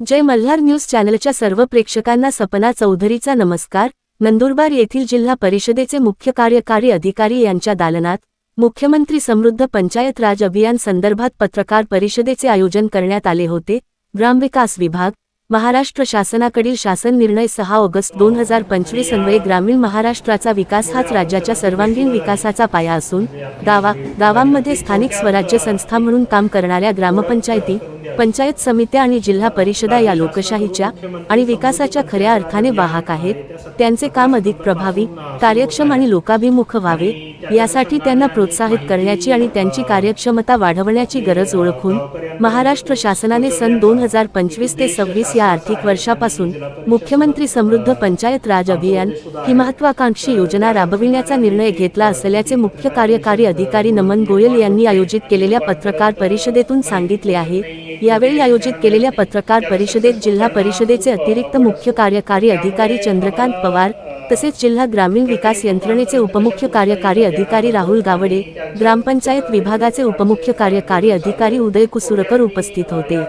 जय Malhar news चॅनलच्या सर्व प्रेक्षकांना सपना चौधरीचा नमस्कार. नंदुरबार येथील जिल्हा परिषदेचे मुख्य कार्यकारी अधिकारी यांच्या दालनात मुख्यमंत्री समृद्ध पंचायत राज अभियान संदर्भात पत्रकार परिषदेचे आयोजन करण्यात आले होते. ग्रामविकास विभाग महाराष्ट्र शासनाकडील शासन निर्णय सहा ऑगस्ट दोन हजार पंचवीस अन्वये ग्रामीण महाराष्ट्राचा विकास हाच राज्याच्या सर्वांगीण विकासाचा पाया असून गावा गावांमध्ये स्थानिक स्वराज्य संस्था म्हणून काम करणाऱ्या ग्रामपंचायती पंचायत समित्या आणि जिल्हा परिषदा या लोकशाहीच्या आणि विकासाच्या खऱ्या अर्थाने वाहक आहेत. त्यांचे काम अधिक प्रभावी कार्यक्षम आणि लोकाभिमुख व्हावे यासाठी त्यांना प्रोत्साहित करण्याची आणि त्यांची कार्यक्षमता वाढवण्याची गरज ओळखून महाराष्ट्र शासनाने सन दोन हजार पंचवीस ते सव्वीस या आर्थिक वर्षापासून मुख्यमंत्री समृद्ध पंचायत राज अभियान ही महत्वाकांक्षी योजना राबविण्याचा निर्णय घेतला असल्याचे मुख्य कार्यकारी अधिकारी नमन गोयल यांनी आयोजित केलेल्या पत्रकार परिषदेतून सांगितले आहे. यावेळी आयोजित केलेल्या पत्रकार परिषदेत जिल्हा परिषदेचे अतिरिक्त मुख्य कार्यकारी अधिकारी चंद्रकांत पवार तसेच जिल्हा ग्रामीण विकास यंत्रणेचे उपमुख्य कार्यकारी अधिकारी राहुल गावडे ग्रामपंचायत विभागाचे उपमुख्य कार्यकारी अधिकारी उदय कुसुरकर उपस्थित होते.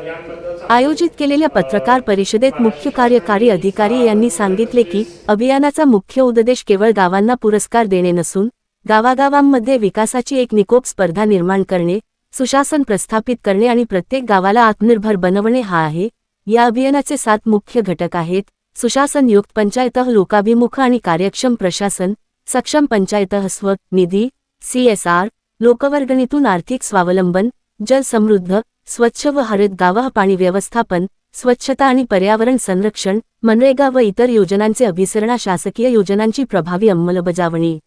आयोजित केलेल्या पत्रकार परिषदेत मुख्य कार्यकारी अधिकारी यांनी सांगितले की अभियानाचा मुख्य उद्देश केवळ गावांना पुरस्कार देणे नसून गावागावांमध्ये विकासाची एक निकोप स्पर्धा निर्माण करणे सुशासन प्रस्थापित करणे आणि प्रत्येक गावाला आत्मनिर्भर बनवणे हा आहे. या अभियानाचे सात मुख्य घटक आहेत सुशासन युक्त पंचायत लोकाभिमुख आणि कार्यक्षम प्रशासन सक्षम पंचायत स्व निधी सीएसआर लोकवर्गणीतून आर्थिक स्वावलंबन जल समृद्ध स्वच्छ व हरित गावह पाणी व्यवस्थापन स्वच्छता आणि पर्यावरण संरक्षण मनरेगा व इतर योजनांचे अभिसरणा शासकीय योजनांची प्रभावी अंमलबजावणी.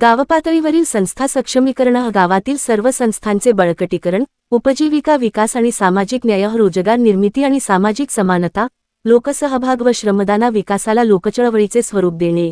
गावपातळीवरील संस्था सक्षमीकरण गावातील सर्व संस्थांचे बळकटीकरण उपजीविका विकास आणि सामाजिक न्याय रोजगार निर्मिती आणि सामाजिक समानता लोकसहभाग व श्रमदाना विकासाला लोकचळवळीचे स्वरूप देणे.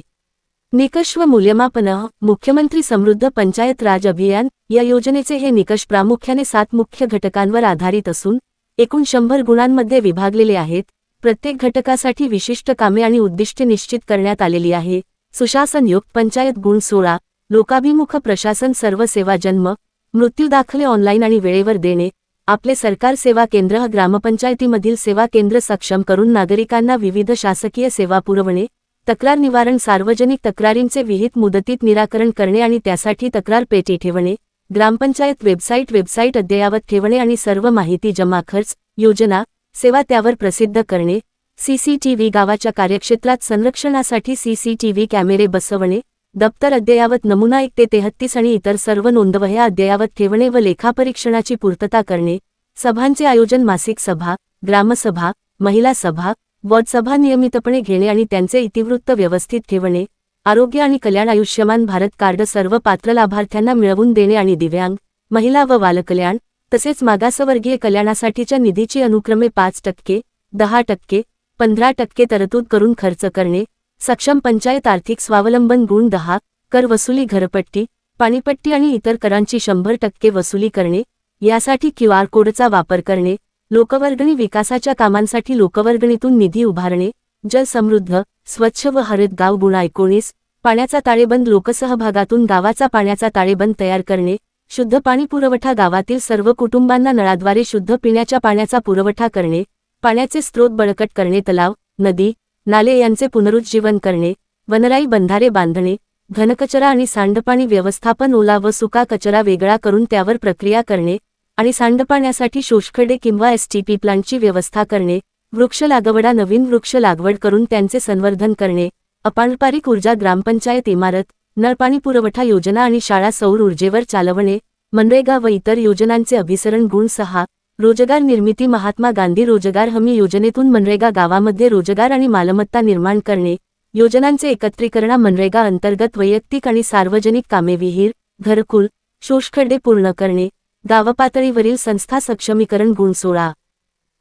निकष व मूल्यमापन मुख्यमंत्री समृद्ध पंचायत राज अभियान या योजनेचे हे निकष प्रामुख्याने सात मुख्य घटकांवर आधारित असून एकूण शंभर गुणांमध्ये विभागलेले आहेत. प्रत्येक घटकासाठी विशिष्ट कामे आणि उद्दिष्टे निश्चित करण्यात आलेली आहे. सुशासनयुक्त पंचायत गुण सोळा लोकाभिमुख प्रशासन सर्व सेवा जन्म मृत्यू दाखले ऑनलाईन आणि वेळेवर देणे आपले सरकार सेवा केंद्र ग्रामपंचायतीमधील सेवा केंद्र सक्षम करून नागरिकांना विविध शासकीय सेवा पुरवणे तक्रार निवारण सार्वजनिक तक्रारींचे विहित मुदतीत निराकरण करणे आणि त्यासाठी तक्रार पेटी ठेवणे ग्रामपंचायत वेबसाईट वेबसाईट अद्ययावत ठेवणे आणि सर्व माहिती जमा खर्च योजना सेवा त्यावर प्रसिद्ध करणे सीसीटीव्ही गावाच्या कार्यक्षेत्रात संरक्षणासाठी सीसीटीव्ही कॅमेरे बसवणे दप्तर अद्ययावत नमुना एक ते तेहत्तीस आणि इतर सर्व नोंदवह्या अद्ययावत ठेवणे व लेखापरीक्षणाची पूर्तता करणे सभांचे आयोजन मासिक सभा ग्रामसभा महिला सभा वॉटसभा नियमितपणे घेणे आणि त्यांचे इतिवृत्त व्यवस्थित ठेवणे आरोग्य आणि कल्याण आयुष्यमान भारत कार्ड सर्व पात्र लाभार्थ्यांना मिळवून देणे आणि दिव्यांग महिला व बालकल्याण तसेच मागासवर्गीय कल्याणासाठीच्या निधीची अनुक्रमे पाच टक्के दहा टक्के पंधरा टक्के तरतूद करून खर्च करणे सक्षम पंचायत आर्थिक स्वावलंबन गुण दहा कर वसुली घरपट्टी पाणीपट्टी आणि इतर करांची शंभर टक्के वसुली करणे यासाठी क्यू आर कोडचा वापर करणे लोकवर्गणी विकासाच्या कामांसाठी लोकवर्गणीतून निधी उभारणे जल समृद्ध स्वच्छ व हरित गाव गुणा एकोणीस पाण्याचा ताळेबंद लोकसहभागातून गावाचा पाण्याचा ताळेबंद तयार करणे शुद्ध पाणी पुरवठा गावातील सर्व कुटुंबांना नळाद्वारे शुद्ध पिण्याच्या पाण्याचा पुरवठा करणे पाण्याचे स्रोत बळकट करणे तलाव नदी नाले यांचे पुनरुज्जीवन करणे वनराई बंधारे बांधणे घनकचरा आणि सांडपाणी व्यवस्थापन ओला व सुका कचरा वेगळा करून त्यावर प्रक्रिया करणे आणि सांडपाण्यासाठी शोषखडे किंवा एसटीपी प्लांटची व्यवस्था करणे वृक्ष लागवडा नवीन वृक्ष लागवड करून त्यांचे संवर्धन करणे अपारंपारिक ऊर्जा ग्रामपंचायत इमारत नळपाणी पुरवठा योजना आणि शाळा सौर ऊर्जेवर चालवणे मनरेगा व इतर योजनांचे अभिसरण गुण सहा रोजगार निर्मिती महात्मा गांधी रोजगार हमी योजनेतून मनरेगा गावामध्ये रोजगार आणि मालमत्ता निर्माण करणे योजनांचे एकत्रीकरणा मनरेगा अंतर्गत वैयक्तिक आणि सार्वजनिक कामे विहीर घरकुल शोषखड्डे पूर्ण करणे गावपातळीवरील संस्था सक्षमीकरण गुण सोळा.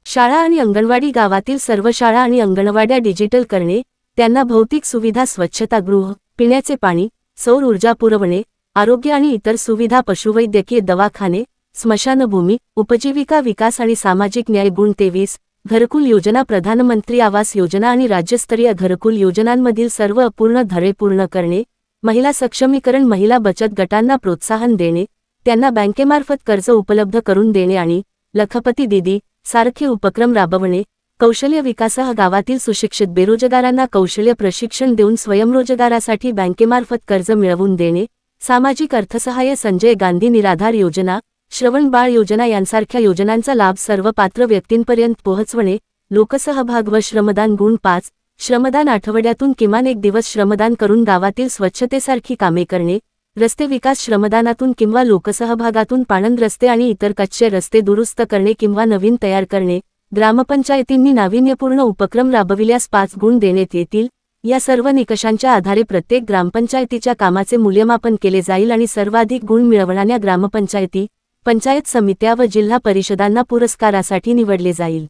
शाळा आणि अंगणवाडी गावातील सर्व शाळा आणि अंगणवाड्या डिजिटल करणे त्यांना भौतिक सुविधा स्वच्छतागृह पिण्याचे पाणी सौर ऊर्जा पुरवणे आरोग्य आणि इतर सुविधा पशुवैद्यकीय दवाखाने स्मशानभूमी उपजीविका विकास आणि सामाजिक न्याय गुण तेवीस घरकुल योजना प्रधानमंत्री आवास योजना आणि राज्यस्तरीय घरकुल योजनांमधील सर्व अपूर्ण धरे पूर्ण करणे महिला सक्षमीकरण महिला बचत गटांना प्रोत्साहन देणे त्यांना बँकेमार्फत कर्ज उपलब्ध करून देणे आणि लखपती दिदी सारखे उपक्रम राबवणे कौशल्य विकासह गावातील सुशिक्षित बेरोजगारांना कौशल्य प्रशिक्षण देऊन स्वयंरोजगारासाठी बँकेमार्फत कर्ज मिळवून देणे सामाजिक अर्थसहाय्य संजय गांधी निराधार योजना श्रवण बाळ योजना यांसारख्या योजनांचा लाभ सर्व पात्र व्यक्तींपर्यंत पोहोचवणे लोकसहभाग व श्रमदान गुण पाच श्रमदान आठवड्यातून किमान एक दिवस श्रमदान करून गावातील स्वच्छतेसारखी कामे करणे रस्ते विकास श्रमदानातून किंवा लोकसहभागातून पाणंद रस्ते आणि इतर कच्चे रस्ते दुरुस्त करणे किंवा नवीन तयार करणे ग्रामपंचायतींनी नाविन्यपूर्ण उपक्रम राबविल्यास पाच गुण देण्यात येतील. या सर्व निकषांच्या आधारे प्रत्येक ग्रामपंचायतीच्या कामाचे मूल्यमापन केले जाईल आणि सर्वाधिक गुण मिळवणाऱ्या ग्रामपंचायती पंचायत समित्या व जिल्हा परिषदांना पुरस्कारासाठी निवडले जाईल.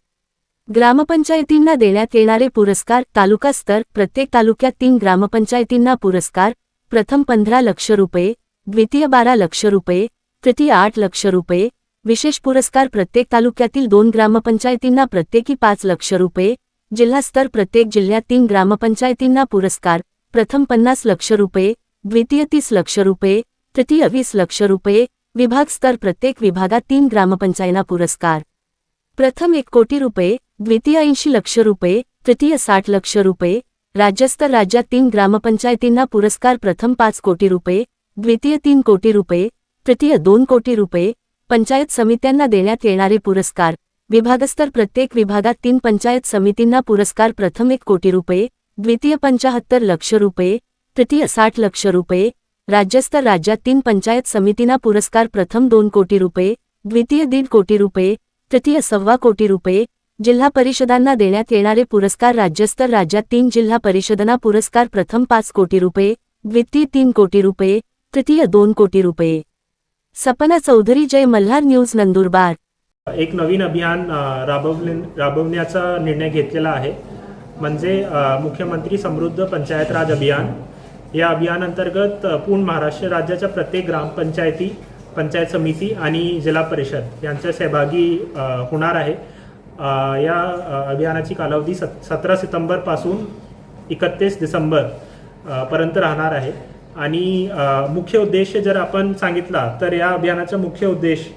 ग्रामपंचायतींना देण्यात येणारे पुरस्कार तालुका स्तर प्रत्येक तालुक्यात तीन ग्रामपंचायतींना पुरस्कार प्रथम पंधरा लक्ष रुपये द्वितीय बारा लक्ष रुपये तृतीय आठ लक्ष रुपये विशेष पुरस्कार प्रत्येक तालुक्यातील दोन ग्रामपंचायतींना प्रत्येकी पाच लक्ष रुपये जिल्हास्तर प्रत्येक जिल्ह्यात तीन ग्रामपंचायतींना पुरस्कार प्रथम पन्नास लक्ष रुपये द्वितीय तीस लक्ष रुपये तृतीय वीस लक्ष रुपये विभाग स्तर प्रत्येक विभागात तीन ग्रामपंचायतींना पुरस्कार. प्रथम एक कोटी रुपये द्वितीय ऐंशी लक्ष रुपये तृतीय साठ लक्ष रुपये राज्यस्तर राज्यात तीन ग्रामपंचायतींना पुरस्कार प्रथम पाच कोटी रुपये द्वितीय तीन कोटी रुपये तृतीय दोन कोटी रुपये पंचायत समित्यांना देण्यात येणारे पुरस्कार. विभागस्तर प्रत्येक विभागात तीन पंचायत समितींना पुरस्कार प्रथम एक कोटी रुपये द्वितीय पंचाहत्तर लक्ष रुपये तृतीय साठ लक्ष रुपये राज्यस्तर राज्यात तीन पंचायत समितींना पुरस्कार प्रथम दोन कोटी रुपये द्वितीय दीड कोटी रुपये तृतीय सव्वा कोटी रुपये जिल्हा परिषदांना देण्यात येणारे पुरस्कार राज्यस्तर राज्यात तीन जिल्हा परिषदांना पुरस्कार प्रथम पाच कोटी रुपये द्वितीय तीन कोटी रुपये तृतीय दोन कोटी रुपये. सपना चौधरी जय मल्हार न्यूज नंदुरबार. एक नवीन अभियान राबवले राबवण्याचा निर्णय घेतलेला आहे. म्हणजे मुख्यमंत्री समृद्ध पंचायत राज अभियान. या अभियानांतर्गत पूर्ण महाराष्ट्र राज्याच्या प्रत्येक ग्रामपंचायती पंचायत समिती आणि जिल्हा परिषद यांच्या सहभागी होणार आहे. या अभियानाची कालावधी सत सतरा सप्टेंबरपासून एकतीस डिसेंबर पर्यंत राहणार आहे. आणि मुख्य उद्देश जर आपण सांगितला तर या अभियानाचा मुख्य उद्देश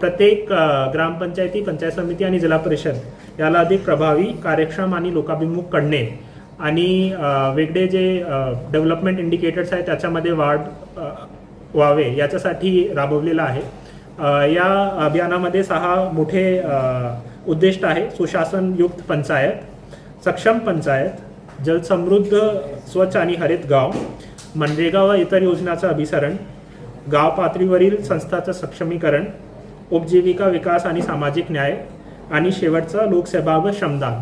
प्रत्येक ग्रामपंचायती पंचायत समिती आणि जिल्हा परिषद याला अधिक प्रभावी कार्यक्षम आणि लोकाभिमुख करणे आणि वेगळे जे डेव्हलपमेंट इंडिकेटर्स आहेत त्याच्यामध्ये वाढ व्हावे याच्यासाठी राबवलेला आहे. या अभियानामध्ये सहा मोठे उद्दिष्ट आहे सुशासनयुक्त पंचायत सक्षम पंचायत जलसमृद्ध स्वच्छ आणि हरित गाव मनरेगा व इतर योजनाचं अभिसरण गाव पातळीवरील संस्थाचं सक्षमीकरण उपजीविका विकास आणि सामाजिक न्याय आणि शेवटचं लोकसेवा व श्रमदान.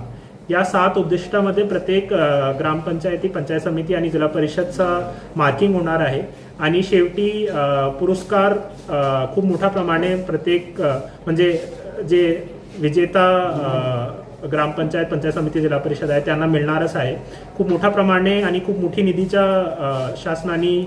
या सात उद्दिष्टामध्ये प्रत्येक ग्रामपंचायती पंचायत समिती आणि जिल्हा परिषदचं मार्किंग होणार आहे. आणि शेवटी पुरस्कार खूप मोठ्या प्रमाणे प्रत्येक म्हणजे जे विजेता ग्रामपंचायत पंचायत समिती जिल्हा परिषद आहे त्यांना मिळणारच आहे. खूप मोठ्या प्रमाणे आणि खूप मोठी निधीच्या शासनाने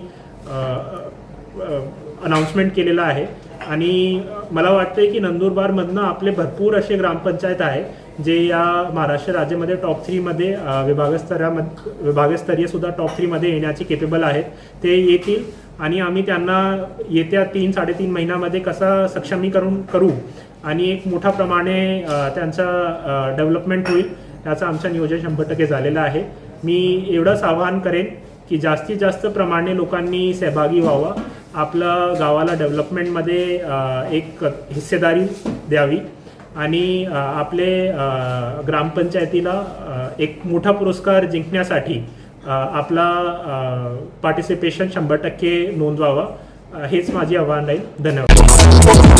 अनाऊन्समेंट केलेलं आहे. आणि मला वाटतंय की नंदुरबारमधनं आपले भरपूर असे ग्रामपंचायत आहे जे या महाराष्ट्र राज्यामध्ये टॉप थ्रीमध्ये विभागस्तरामध्ये विभागस्तरीय सुद्धा टॉप थ्रीमध्ये येण्याची केपेबल आहेत. ते येतील आणि आम्ही त्यांना येत्या तीन साडेतीन महिन्यामध्ये कसा सक्षमीकरण करू आणि एक मोठ्या प्रमाणे त्यांचा त्यांचं डेव्हलपमेंट होईल याचं आमचं नियोजन शंभर टक्के झालेलं आहे. मी एवढंच आवाहन करेन की जास्तीत जास्त प्रमाणे लोकांनी सहभागी व्हावं. आपलं गावाला डेव्हलपमेंटमध्ये एक हिस्सेदारी द्यावी. आणि आपले ग्रामपंचायतीला एक मोठा पुरस्कार जिंकण्यासाठी आपला पार्टिसिपेशन शंभर टक्के नोंदवावं. हेच माझी आव्हान राहील. धन्यवाद.